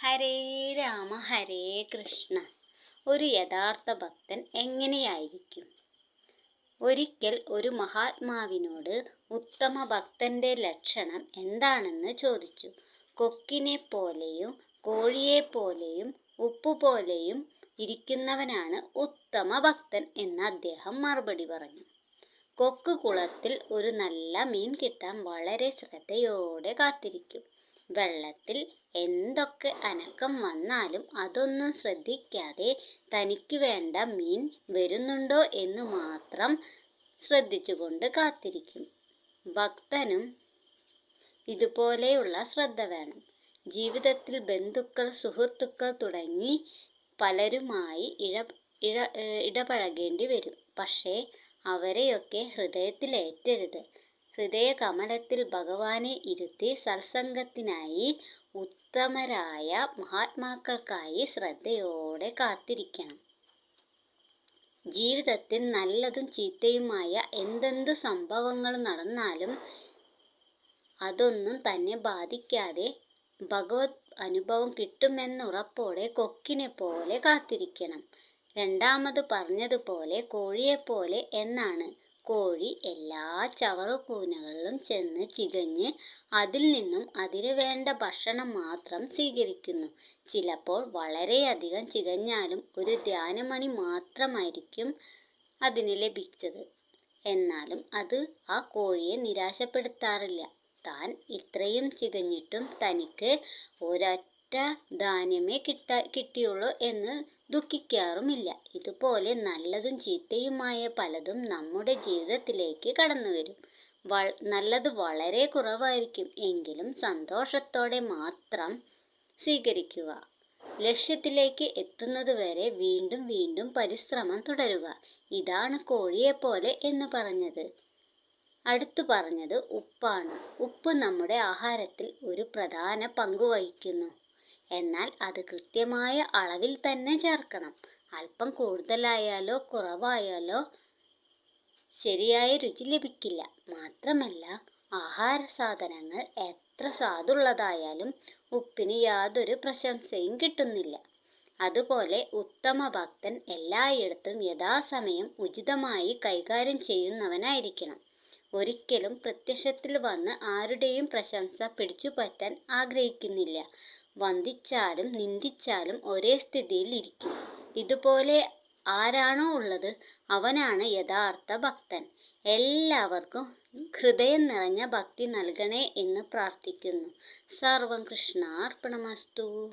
ഹരേ രാമ ഹരേ കൃഷ്ണ. ഒരു യഥാർത്ഥ ഭക്തൻ എങ്ങനെയായിരിക്കും? ഒരിക്കൽ ഒരു മഹാത്മാവിനോട് ഉത്തമ ഭക്തന്റെ ലക്ഷണം എന്താണെന്ന് ചോദിച്ചു. കൊക്കിനെ പോലെയും കോഴിയെ പോലെയും ഉപ്പുപോലെയും ഇരിക്കുന്നവനാണ് ഉത്തമ ഭക്തൻ എന്ന് അദ്ദേഹം മറുപടി പറഞ്ഞു. കൊക്ക് കുളത്തിൽ ഒരു നല്ല മീൻ കിട്ടാൻ വളരെ ശ്രദ്ധയോടെ കാത്തിരിക്കും. വെള്ളത്തിൽ എന്തൊക്കെ അനക്കം വന്നാലും അതൊന്നും ശ്രദ്ധിക്കാതെ തനിക്ക് വേണ്ട മീൻ വരുന്നുണ്ടോ എന്ന് മാത്രം ശ്രദ്ധിച്ചുകൊണ്ട് കാത്തിരിക്കും. ഭക്തനും ഇതുപോലെയുള്ള ശ്രദ്ധ വേണം. ജീവിതത്തിൽ ബന്ധുക്കൾ സുഹൃത്തുക്കൾ തുടങ്ങി പലരുമായി ഇഴ ഇഴ ഇടപഴകേണ്ടി വരും. പക്ഷേ അവരെയൊക്കെ ഹൃദയത്തിലേറ്റരുത്. ഹൃദയകമലത്തിൽ ഭഗവാനെ ഇരുത്തി സത്സംഗത്തിനായി ഉത്തമരായ മഹാത്മാക്കൾക്കായി ശ്രദ്ധയോടെ കാത്തിരിക്കണം. ജീവിതത്തിൽ നല്ലതും ചീത്തയുമായ എന്തെന്തു സംഭവങ്ങൾ നടന്നാലും അതൊന്നും തന്നെ ബാധിക്കാതെ ഭഗവത് അനുഭവം കിട്ടുമെന്നുറപ്പോടെ കൊക്കിനെ പോലെ കാത്തിരിക്കണം. രണ്ടാമത് പറഞ്ഞതുപോലെ കോഴിയെപ്പോലെ എന്നാണ്. കോഴി എല്ലാ ചവറുകൂനകളിലും ചെന്ന് ചികഞ്ഞ് അതിൽ നിന്നും അതിന് വേണ്ട ഭക്ഷണം മാത്രം സ്വീകരിക്കുന്നു. ചിലപ്പോൾ വളരെയധികം ചികഞ്ഞാലും ഒരു ധ്യാനമണി മാത്രമായിരിക്കും അതിന് ലഭിച്ചത്. എന്നാലും അത് ആ കോഴിയെ നിരാശപ്പെടുത്താറില്ല. താൻ ഇത്രയും ചികഞ്ഞിട്ടും തനിക്ക് ഒരൊറ്റ ധാന്യമേ കിട്ട കിട്ടിയുള്ളൂ എന്ന് ദുഃഖിക്കാറുമില്ല. ഇതുപോലെ നല്ലതും ചീത്തയുമായ പലതും നമ്മുടെ ജീവിതത്തിലേക്ക് കടന്നു വരും. വ നല്ലത് വളരെ കുറവായിരിക്കും. എങ്കിലും സന്തോഷത്തോടെ മാത്രം സ്വീകരിക്കുക. ലക്ഷ്യത്തിലേക്ക് എത്തുന്നതുവരെ വീണ്ടും വീണ്ടും പരിശ്രമം തുടരുക. ഇതാണ് കോഴിയെപ്പോലെ എന്ന് പറഞ്ഞത്. അടുത്തു പറഞ്ഞത് ഉപ്പാണ്. ഉപ്പ് നമ്മുടെ ആഹാരത്തിൽ ഒരു പ്രധാന പങ്ക് വഹിക്കുന്നു. എന്നാൽ അത് കൃത്യമായ അളവിൽ തന്നെ ചേർക്കണം. അല്പം കൂടുതലായാലോ കുറവായാലോ ശരിയായ രുചി ലഭിക്കില്ല. മാത്രമല്ല ആഹാര സാധനങ്ങൾ എത്ര സ്വാദുള്ളതായാലും ഉപ്പിന് യാതൊരു പ്രശംസയും കിട്ടുന്നില്ല. അതുപോലെ ഉത്തമ ഭക്തൻ എല്ലായിടത്തും യഥാസമയം ഉചിതമായി കൈകാര്യം ചെയ്യുന്നവനായിരിക്കണം. ഒരിക്കലും പ്രത്യക്ഷത്തിൽ വന്ന് ആരുടെയും പ്രശംസ പിടിച്ചുപറ്റാൻ ആഗ്രഹിക്കുന്നില്ല. വന്ദിച്ചാലും നിന്ദിച്ചാലും ഒരേ സ്ഥിതിയിൽ ഇരിക്കും. ഇതുപോലെ ആരാണോ ഉള്ളത് അവനാണ് യഥാർത്ഥ ഭക്തൻ. എല്ലാവർക്കും ഹൃദയം നിറഞ്ഞ ഭക്തി നൽകണേ എന്ന് പ്രാർത്ഥിക്കുന്നു. സർവം കൃഷ്ണാർപ്പണമസ്തു.